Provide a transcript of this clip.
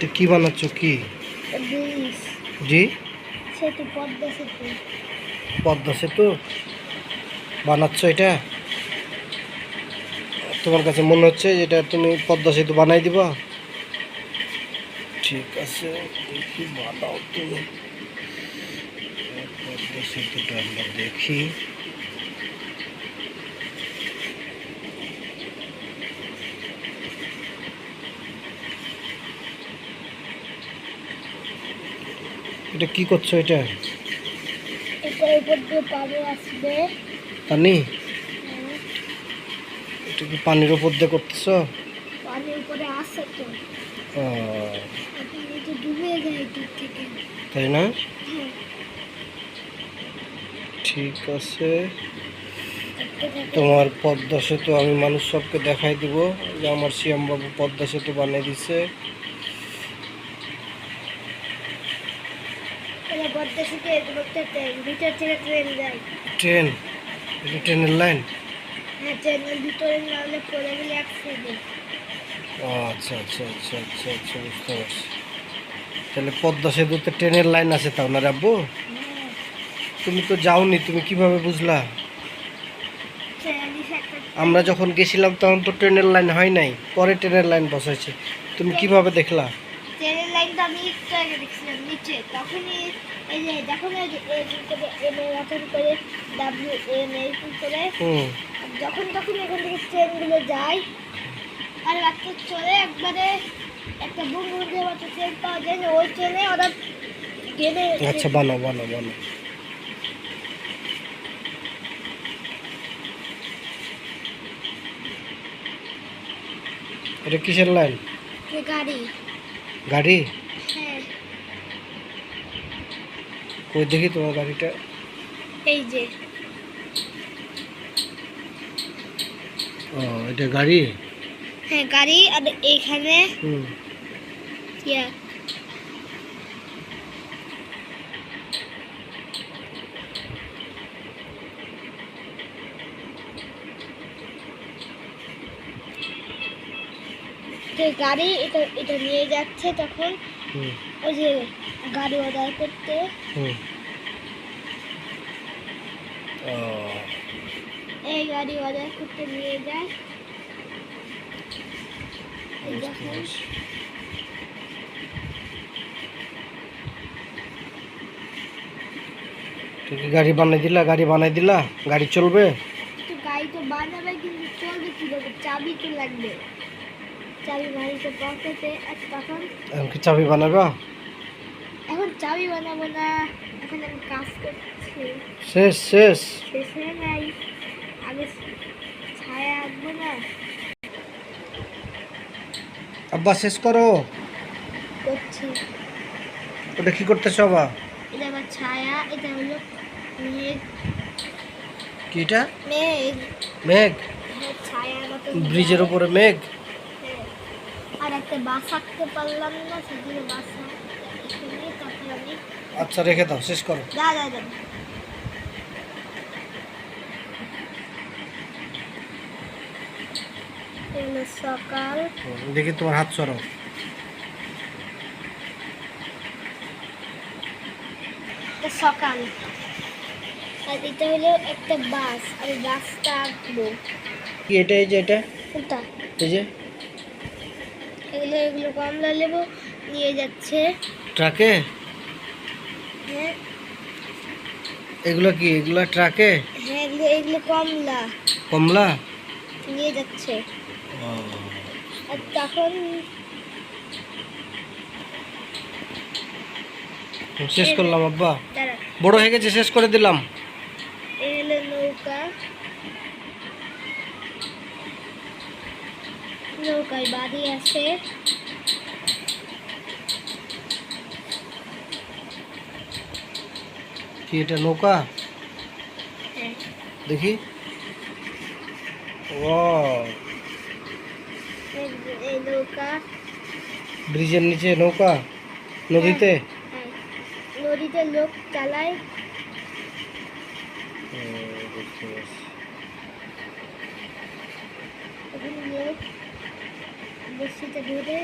তো কি বানাচ্ছ? কি? জি? পদ্মা সেতু। বানাচ্ছ এটা? তোমার কাছে মনে হচ্ছে যেটা তুমি পদ্মা সেতু বানাই দিবা? ঠিক আছে দেখি বানাও তুমি। পদ্মা সেতুটা আমরা দেখি। এটা কি করছ এটা? এটা উপর দিয়ে পানি আসবে। পানি? হ্যাঁ, এটা কি পানির উপর দিয়ে করতেছো? পানির উপরে আসে তো। ও, এটা ডুবে যায় দূর থেকে। তাই না? হ্যাঁ। ঠিক আছে। তোমার পদ্মা সেতু আমি মানুষ সবকে দেখাই দিব। যে আমার শ্যামবাবু পদ্মা সেতু বানিয়ে দিছে। ট্রেন ভিতর থেকে ট্রেন যায়। ট্রেন এটা ট্রেনের লাইন হ্যাঁ ট্রেনের ভিতরে নাহলে পড়ে গেলে অ্যাক্সিডেন্ট ও আচ্ছা আচ্ছা আচ্ছা আচ্ছা আচ্ছা বুঝতে পারছি। তাহলে পদ্মা সেতুতে ট্রেনের লাইন আছে তাও না রাব্বু? হ্যাঁ। তুমি তো যাওনি তুমি কীভাবে বুঝলা? আমরা যখন গেছিলাম তখন তো ট্রেনের লাইন হয় নাই পরে ট্রেনের লাইন বসাইছে। তুমি কীভাবে দেখলা? লাইনটা আমি একটু আগে দেখছিলাম নিচে। তখনই এই যে দেখো না যে এরকম করে এম এর মতন করে ডাব্লিউ এম এরকম করে যখন তখন এখান থেকে ট্রেনগুলো যায় আর রাত্রে চলে একবারে একটা বঙ্গবন্ধুর মতো ট্রেন পাওয়া যায় না ওই ট্রেনে ওরা গেলে আচ্ছা বানাও বানাও বানাও এটা কিসের লাইন গাড়ি। গাড়ি হ্যাঁ কই দেখি তোমার গাড়িটা এই যে। ও এটা গাড়ি? হ্যাঁ গাড়ি আর এইখানে হুম। ইয়া। যে গাড়ি এটা এটা নিয়ে যাচ্ছে তখন। ওই যে গাড়ি অর্ডার করতে। এই গাড়ি অর্ডার করতে নিয়ে যায়। তুই কি গাড়ি বানাই দিলা? গাড়ি বানাই দিলা? গাড়ি চলবে? তো গাড়ি তো বানাবে কিন্তু চলবে কীভাবে চাবি তো লাগবে। চাবি বাড়িতে পকেটে আর তখন? এখন কি চাবি বানাবা? এখন চাবি বানাবো না এখন আমি কাজ করছি। শেষ শেষ। শেষ হয়ে নাই। আগে ছায়া আঁকবো না। আব্বা শেষ করো। করছি। ওটা কি করতেছো আবা এটা আমার ছায়া এটা হলো মেঘ। কি এটা? মেঘ। মেঘ? হ্যাঁ, ব্রিজের উপরে মেঘ। আর একটা বাস আঁকতে পারলাম না সেদিকে বাসা আচ্ছা রেখে দাও শেষ করো। দা দা সকাল। দেখি তোমার হাত সরাও। সকাল। আর এটা হলো একটা বাস আমি বাসটা আঁকবো এটা এই যে এটা? এই যে? এগুলো এগুলো কমলা লেবু নিয়ে যাচ্ছে। ট্রাকে? হ্যাঁ। এগুলো কি এগুলো ট্রাকে? হ্যাঁ এগুলো এগুলো কমলা। কমলা? নিয়ে যাচ্ছে। আর তখন শেষ করলাম আব্বা। বড় হয়ে গেছে শেষ করে দিলাম। এই হলো নৌকা নৌকায় বাড়ি আছে কি এটা নৌকা হ্যাঁ দেখি ও এই- এই নৌকা ব্রিজের নিচে নৌকা নদীতে হ্যাঁ নদীতে লোক চালায় ও, বুঝতে পারছি। বসিতে ধরে